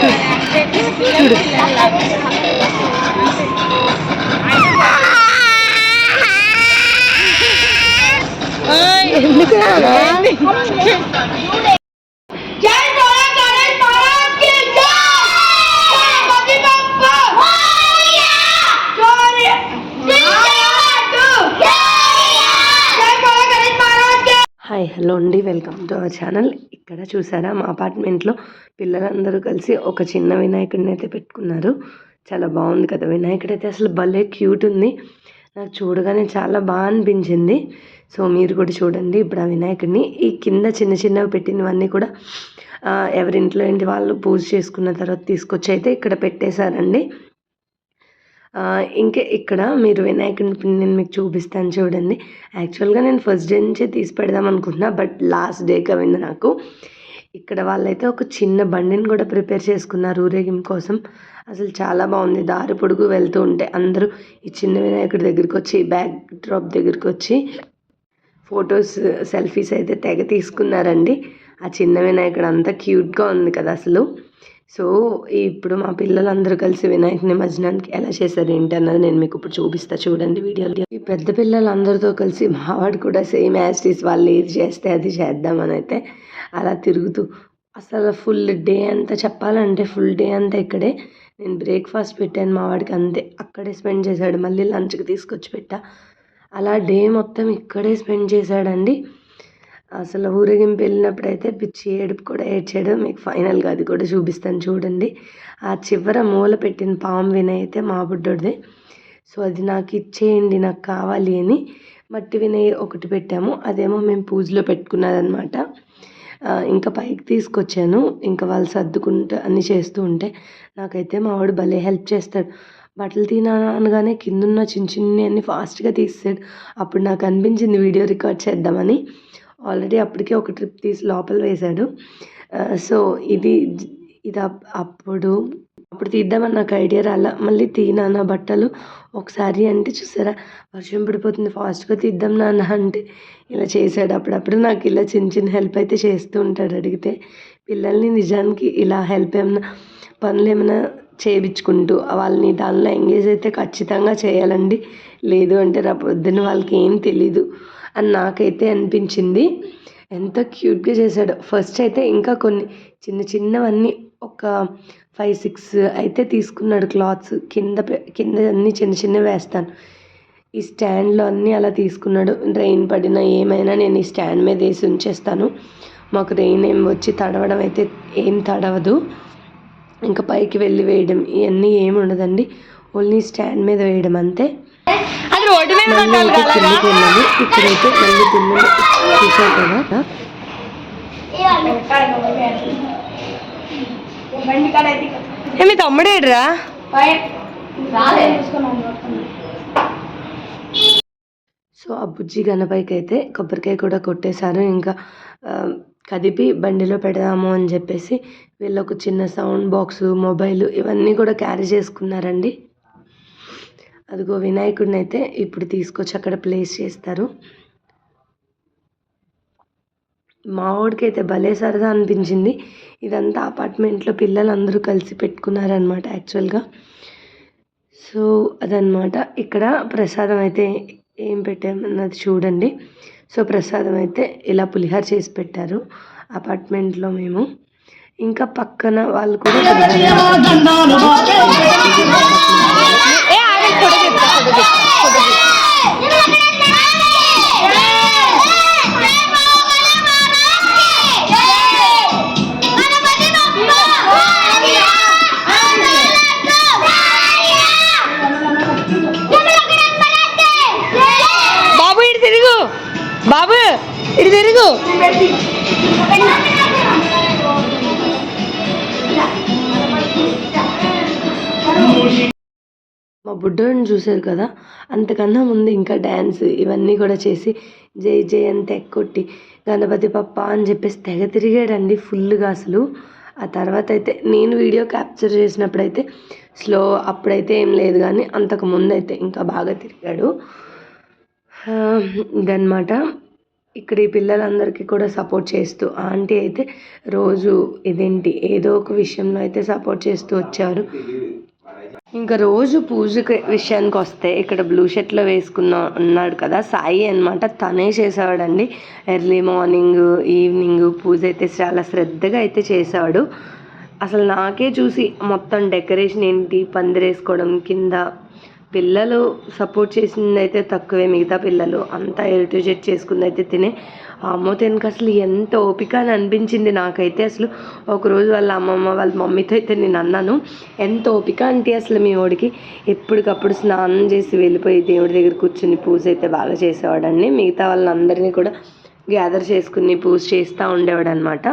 చూడు ఎందుకు hi hello అండి. Welcome to our channel. ఇక్కడ చూసారా మా అపార్ట్మెంట్లో పిల్లలందరూ కలిసి ఒక చిన్న వినాయకుడిని అయితే పెట్టుకున్నారు. చాలా బాగుంది కదా వినాయకుడు అయితే అసలు భలే క్యూట్ ఉంది. నాకు చూడగానే చాలా బాగా అనిపించింది. సో మీరు కూడా చూడండి ఇప్పుడు ఆ వినాయకుడిని. ఈ కింద చిన్న చిన్నవి పెట్టినవన్నీ కూడా ఎవరింట్లో ఏంటి వాళ్ళు పూజ చేసుకున్న తర్వాత తీసుకొచ్చి అయితే ఇక్కడ పెట్టేశారండి. ఇంకా ఇక్కడ మీరు వినాయకుడిని ఇప్పుడు నేను మీకు చూపిస్తాను చూడండి. యాక్చువల్గా నేను ఫస్ట్ డే నుంచే తీసి పెడదాం అనుకుంటున్నా బట్ లాస్ట్ డే కవింది నాకు. ఇక్కడ వాళ్ళైతే ఒక చిన్న బండిని కూడా ప్రిపేర్ చేసుకున్నారు ఊరేగింపు కోసం. అసలు చాలా బాగుంది. దారి పొడుగు వెళ్తూ ఉంటే అందరూ ఈ చిన్న వినాయకుడి దగ్గరికి వచ్చి బ్యాక్ డ్రాప్ దగ్గరికి వచ్చి ఫొటోస్ సెల్ఫీస్ అయితే తెగ తీసుకున్నారండి. ఆ చిన్న వినాయకుడు అంతా క్యూట్గా ఉంది కదా అసలు. సో ఇప్పుడు మా పిల్లలందరూ కలిసి వినాయక నిమజ్జనానికి ఎలా చేశారు ఏంటి అన్నది నేను మీకు ఇప్పుడు చూపిస్తా. చూడండి వీడియోలో. ఈ పెద్ద పిల్లలందరితో కలిసి మావాడు కూడా సేమ్ యాస్టీస్ వాళ్ళు ఏది చేస్తే అది చేద్దామని అయితే అలా తిరుగుతూ. అసలు ఫుల్ డే అంతా చెప్పాలంటే ఫుల్ డే అంతా ఇక్కడే. నేను బ్రేక్ఫాస్ట్ పెట్టాను మా వాడికి అంతే. అక్కడే స్పెండ్ చేశాడు. మళ్ళీ లంచ్కి తీసుకొచ్చి పెట్టా. అలా డే మొత్తం ఇక్కడే స్పెండ్ చేశాడండి. అసలు ఊరేగింపు వెళ్ళినప్పుడైతే పిచ్చి ఏడుపు కూడా ఏడ్చాడు. మీకు ఫైనల్గా అది కూడా చూపిస్తాను చూడండి. ఆ చివర మూల పెట్టిన పాము వినయ్ అయితే మా బుడ్డోడిదే. సో అది నాకు ఇచ్చేయండి నాకు కావాలి అని మట్టి వినయ్ ఒకటి పెట్టాము. అదేమో మేము పూజలో పెట్టుకున్నదనమాట ఇంకా పైకి తీసుకొచ్చాను. ఇంకా వాళ్ళు సర్దుకుంటూ అన్నీ చేస్తూ ఉంటే నాకైతే మా వాడు భలే హెల్ప్ చేస్తాడు. బట్టలు తినగానే అనగానే కిందున్న చిన్న చిన్ని అన్ని ఫాస్ట్గా తీస్తాడు అప్పుడు నాకు అనిపించింది వీడియో రికార్డ్ చేద్దామని. ఆల్రెడీ అప్పటికే ఒక ట్రిప్ తీసి లోపల వేశాడు. సో ఇది ఇది అప్పుడు అప్పుడు తీద్దామని నాకు ఐడియా రాలా. మళ్ళీ తీనా నా బట్టలు? ఒకసారి అంటే చూసారా? వర్షం పడిపోతుంది ఫాస్ట్గా తీద్దాం నాన్న అంటే ఇలా చేశాడు. అప్పుడప్పుడు నాకు ఇలా చిన్న చిన్న హెల్ప్ అయితే చేస్తూ ఉంటాడు అడిగితే పిల్లల్ని నిజానికి ఇలా హెల్ప్ ఏమైనా పనులు ఏమైనా చేయించుకుంటూ వాళ్ళని దానిలో ఎంగేజ్ అయితే ఖచ్చితంగా చేయాలండి. లేదు అంటే రేపొద్దున పొద్దున్న వాళ్ళకి ఏం తెలీదు అని నాకైతే అనిపించింది. ఎంత క్యూట్గా చేశాడు. ఫస్ట్ అయితే ఇంకా కొన్ని చిన్న చిన్నవన్నీ ఒక ఫైవ్ సిక్స్ అయితే తీసుకున్నాడు క్లాత్స్. కింద కింద అన్నీ చిన్న చిన్నవి వేస్తాను. ఈ స్టాండ్లో అన్నీ అలా తీసుకున్నాడు. రెయిన్ పడినా ఏమైనా నేను ఈ స్టాండ్ మీద వేసి ఉంచేస్తాను. మాకు రెయిన్ ఏం వచ్చి తడవడం అయితే ఏం తడవదు. ఇంకా పైకి వెళ్ళి వేయడం ఇవన్నీ ఏమి ఉండదండి. ఓన్లీ స్టాండ్ మీద వేయడం అంతే. మళ్ళీ కదా. మీ తమ్ముడేడ్రా సో ఆ బుజ్జి గణపైకి అయితే కొబ్బరికాయ కూడా కొట్టేశారు. ఇంకా కదిపి బండిలో పెడదాము అని చెప్పేసి వీళ్ళు ఒక చిన్న సౌండ్ బాక్స్ మొబైల్ ఇవన్నీ కూడా క్యారీ చేసుకున్నారండి. అదిగో వినాయకుడిని అయితే ఇప్పుడు తీసుకొచ్చి అక్కడ ప్లేస్ చేస్తారు. మా వాడికైతే అయితే భలే సరదా అనిపించింది. ఇదంతా అపార్ట్మెంట్లో పిల్లలందరూ కలిసి పెట్టుకున్నారనమాట యాక్చువల్గా. సో అదనమాట ఇక్కడ ప్రసాదం అయితే ఏం పెట్టామన్నది చూడండి. సో ప్రసాదం అయితే ఇలా పులిహార చేసి పెట్టారు. అపార్ట్మెంట్లో మేము. ఇంకా పక్కన వాళ్ళు కూడా తిరుగు మా బుడ్డోడిని చూసారు కదా అంతకన్నా ముందు ఇంకా డ్యాన్స్ ఇవన్నీ కూడా చేసి జై జై అని ఎక్కొట్టి గణపతి పప్ప అని చెప్పేసి తెగ తిరిగాడండి ఫుల్గా అసలు. ఆ తర్వాత అయితే నేను వీడియో క్యాప్చర్ చేసినప్పుడైతే స్లో అప్పుడైతే ఏం లేదు కానీ అంతకు ముందు అయితే ఇంకా బాగా తిరిగాడు. ఇదన్నమాట. ఇక్కడ ఈ పిల్లలందరికీ కూడా సపోర్ట్ చేస్తూ ఆంటీ అయితే రోజు ఇదేంటి ఏదో ఒక విషయంలో అయితే సపోర్ట్ చేస్తూ వచ్చారు. ఇంకా రోజు పూజకి విషయానికి వస్తే ఇక్కడ బ్లూ షర్ట్లో వేసుకున్న ఉన్నాడు కదా సాయి అనమాట తనే చేసేవాడండి. ఎర్లీ మార్నింగ్ ఈవినింగ్ పూజ అయితే చాలా శ్రద్ధగా అయితే చేసేవాడు అసలు నాకే చూసి మొత్తం డెకరేషన్ ఏంటి పందిరేసుకోవడం కింద పిల్లలు సపోర్ట్ చేసింది అయితే తక్కువే మిగతా పిల్లలు అంతా ఎల్ టు చేసుకుంది అయితే తినే. అమ్మో తినక అసలు ఎంత ఓపిక అని అనిపించింది నాకైతే. అసలు ఒకరోజు వాళ్ళ అమ్మమ్మ వాళ్ళ మమ్మీతో అయితే నేను అన్నాను ఎంత ఓపిక అంటే అసలు మీ వాడికి ఎప్పటికప్పుడు స్నానం చేసి వెళ్ళిపోయి దేవుడి దగ్గర కూర్చుని పూజ అయితే బాగా చేసేవాడండి. మిగతా వాళ్ళందరినీ కూడా గ్యాదర్ చేసుకుని పూజ చేస్తూ ఉండేవాడు అనమాట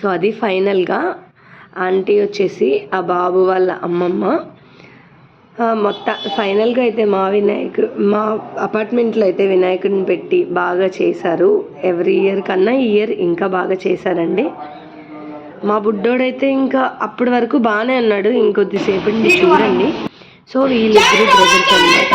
సో అది ఫైనల్గా ఆంటీ వచ్చేసి ఆ బాబు వాళ్ళ అమ్మమ్మ మొత్తం ఫైనల్గా అయితే మా వినాయకు మా అపార్ట్మెంట్లో అయితే వినాయకుడిని పెట్టి బాగా చేశారు. ఎవ్రీ ఇయర్ కన్నా ఈ ఇయర్ ఇంకా బాగా చేశారండి. మా బుడ్డోడైతే ఇంకా అప్పటి వరకు బాగానే అన్నాడు ఇంకొద్దిసేపటి చూడండి. సో వీళ్ళిద్దరు బ్రదర్స్ అనమాట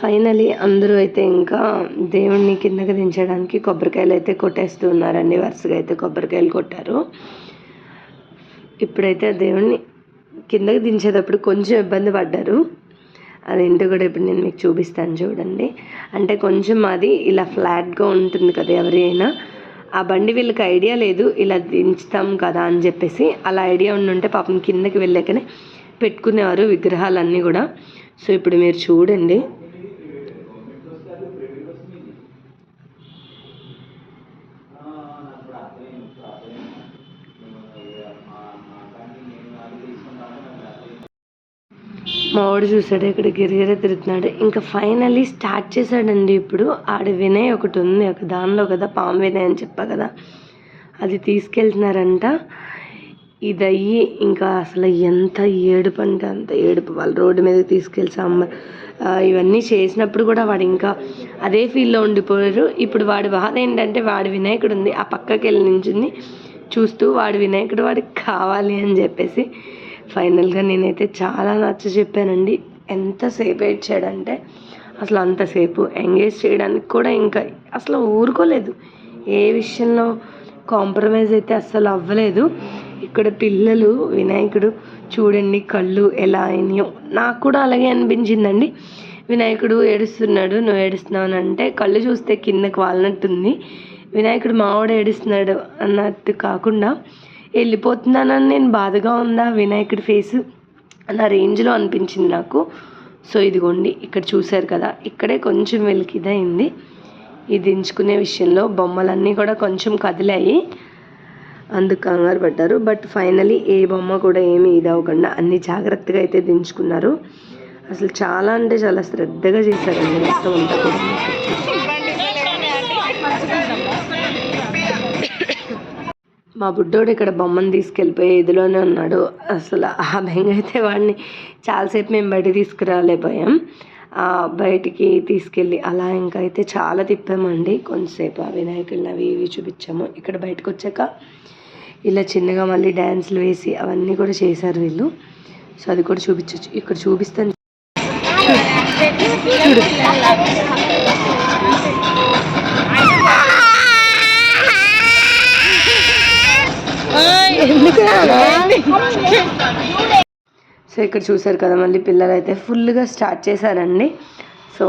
ఫైనలీ అందరూ అయితే ఇంకా దేవుణ్ణి కిందకి దించడానికి కొబ్బరికాయలు అయితే కొట్టేస్తూ ఉన్నారండి. వరుసగా అయితే కొబ్బరికాయలు కొట్టారు. ఇప్పుడైతే దేవుణ్ణి కిందకి దించేటప్పుడు కొంచెం ఇబ్బంది పడ్డారు. అదేంటో కూడా ఇప్పుడు నేను మీకు చూపిస్తాను చూడండి. అంటే కొంచెం అది ఇలా ఫ్లాట్గా ఉంటుంది కదా ఎవరి అయినా ఆ బండి వీళ్ళకి ఐడియా లేదు ఇలా దించుతాం కదా అని చెప్పేసి అలా ఐడియా ఉండుంటే పాపం కిందకి వెళ్ళాకనే పెట్టుకునేవారు విగ్రహాలన్నీ కూడా. సో ఇప్పుడు మీరు చూడండి. మా వాడు చూసాడు ఇక్కడ గిరిగిర తిరుగుతున్నాడు. ఇంకా ఫైనలీ స్టార్ట్ చేశాడండి ఇప్పుడు. ఆడ వినయ్ ఒకటి ఉంది ఒక దానిలో కదా పాము వినయ్ అని చెప్పా కదా. అది తీసుకెళ్తున్నారంట. ఇది అయ్యి ఇంకా అసలు ఎంత ఏడుపు అంటే అంత ఏడుపు. వాళ్ళు రోడ్డు మీద తీసుకెళ్ళి అమ్మ ఇవన్నీ చేసినప్పుడు కూడా వాడు ఇంకా అదే ఫీల్లో ఉండిపోయారు. ఇప్పుడు వాడి బాధ ఏంటంటే వాడి వినాయకుడు ఉంది ఆ పక్కకి వెళ్ళి నించుంది చూస్తూ వాడి వినాయకుడు వాడికి కావాలి అని చెప్పేసి ఫైనల్గా నేనైతే చాలా నచ్చ చెప్పానండి. ఎంతసేపు ఏడ్చాడంటే అసలు అంతసేపు ఎంగేజ్ చేయడానికి కూడా ఇంకా అసలు ఊరుకోలేదు. ఏ విషయంలో కాంప్రమైజ్ అయితే అస్సలు అవ్వలేదు. ఇక్కడ పిల్లలు వినాయకుడు చూడండి కళ్ళు ఎలా అయినాయో. నాకు కూడా అలాగే అనిపించిందండి. వినాయకుడు ఏడుస్తున్నాడు నువ్వు ఏడుస్తున్నావు అని అంటే కళ్ళు చూస్తే కిందకి వాలినట్టుంది. వినాయకుడు మావాడు ఏడుస్తున్నాడు అన్నట్టు కాకుండా వెళ్ళిపోతున్నానని నేను బాధగా ఉందా? వినాయకుడి ఫేస్ నా రేంజ్లో అనిపించింది నాకు. సో ఇదిగోండి ఇక్కడ చూశారు కదా ఇక్కడే కొంచెం వెలికిదైంది. ఇది దించుకునే విషయంలో బొమ్మలన్నీ కూడా కొంచెం కదిలాయి. అందుకు కంగారు పడ్డారు. బట్ ఫైనలీ ఏ బొమ్మ కూడా ఏమీ ఇది అవ్వకుండా అన్ని జాగ్రత్తగా అయితే దించుకున్నారు. అసలు చాలా అంటే చాలా శ్రద్ధగా చేశారండి మొత్తం అంతా కూడా. మా బుడ్డోడు ఇక్కడ బొమ్మను తీసుకెళ్ళిపోయి ఇదిలోనే ఉన్నాడు. అసలు ఆ బెంగ అయితే వాడిని చాలాసేపు మేము బయట తీసుకురాలేపోయాం ఆ బయటికి తీసుకెళ్ళి అలా ఇంకా అయితే చాలా తిప్పామండి. కొంతసేపు ఆ వినాయకుడిని అవి ఇవి చూపించాము. ఇక్కడ బయటకు వచ్చాక ఇలా చిన్నగా మళ్ళీ డ్యాన్స్లు వేసి అవన్నీ కూడా చేశారు వీళ్ళు. సో అది కూడా చూపించవచ్చు ఇక్కడ చూపిస్తాను సో ఇక్కడ చూసారు కదా మళ్ళీ పిల్లలు అయితే ఫుల్గా స్టార్ట్ చేశారండి. సో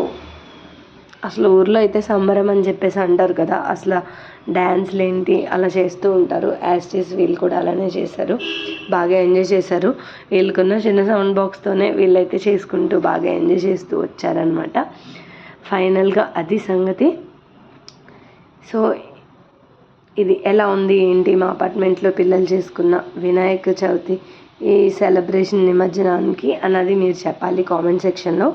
అసలు ఊర్లో అయితే సంబరం అని చెప్పేసి అంటారు కదా అసలు డ్యాన్స్లు ఏంటి అలా చేస్తూ ఉంటారు. యాస్టీస్ వీళ్ళు కూడా అలానే చేశారు. బాగా ఎంజాయ్ చేశారు. వీళ్ళకున్న చిన్న సౌండ్ బాక్స్తోనే వీళ్ళైతే చేసుకుంటూ బాగా ఎంజాయ్ చేస్తూ వచ్చారనమాట ఫైనల్గా అది సంగతి. సో ఇది ఎలా ఉంది ఏంటి మా అపార్ట్మెంట్లో పిల్లలు చేసుకున్న వినాయక చవితి ఈ సెలబ్రేషన్ నిమజ్జనానికి అన్నది మీరు చెప్పాలి కామెంట్ సెక్షన్లో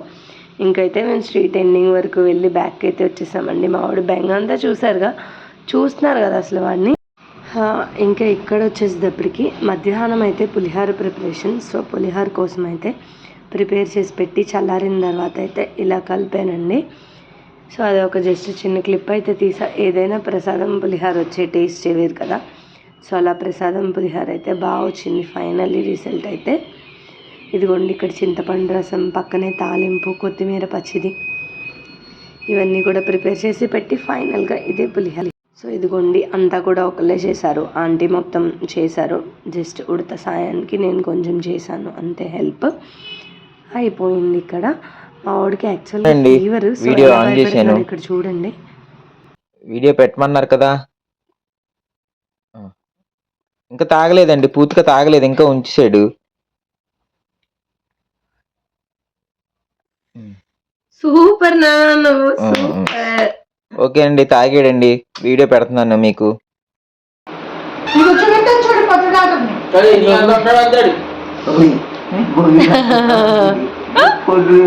ఇంకైతే మేము స్ట్రీట్ ఎండింగ్ వరకు వెళ్ళి బ్యాక్ అయితే వచ్చేసామండి. మా వాడు బెంగ అంతా చూసారుగా? చూస్తున్నారు కదా అసలు వాడిని. ఇంకా ఇక్కడ వచ్చేసేటప్పటికి మధ్యాహ్నం అయితే పులిహార ప్రిపరేషన్ సో పులిహార కోసం అయితే ప్రిపేర్ చేసి పెట్టి చల్లారిన తర్వాత అయితే ఇలా కలిపానండి. సో అది ఒక జస్ట్ చిన్న క్లిప్ అయితే తీసా. ఏదైనా ప్రసాదం పులిహార వచ్చే టేస్ట్ వేరు కదా. సో అలా ప్రసాదం పులిహార అయితే బాగా వచ్చింది ఫైనల్లీ రిజల్ట్ అయితే. ఇదిగోండి ఇక్కడ చింతపండు రసం పక్కనే తాలింపు కొత్తిమీర పచ్చిది. ఇవన్నీ కూడా ప్రిపేర్ చేసి పెట్టి ఫైనల్గా ఇదే పులిహార. సో ఇదిగోండి అంతా కూడా ఒకళ్ళే చేశారు. ఆంటీ మొత్తం చేశారు. జస్ట్ ఉడత సాయానికి నేను కొంచెం చేశాను. అంతే హెల్ప్. అయిపోయింది ఇక్కడ. మా వాడికి యాక్చువల్గా అండి, ఫీవర్ వీడియో ఆన్ చేశాను. ఇక్కడ చూడండి. వీడియో పెట్టమన్నారు కదా. ఇంకా తాగలేదండి పూర్తిగా తాగలేదు ఇంకా ఉంచేసాడు సూపర్ నాన్న ఓకే అండి తాగాడండి వీడియో పెడుతున్నాను మీకు. చూడు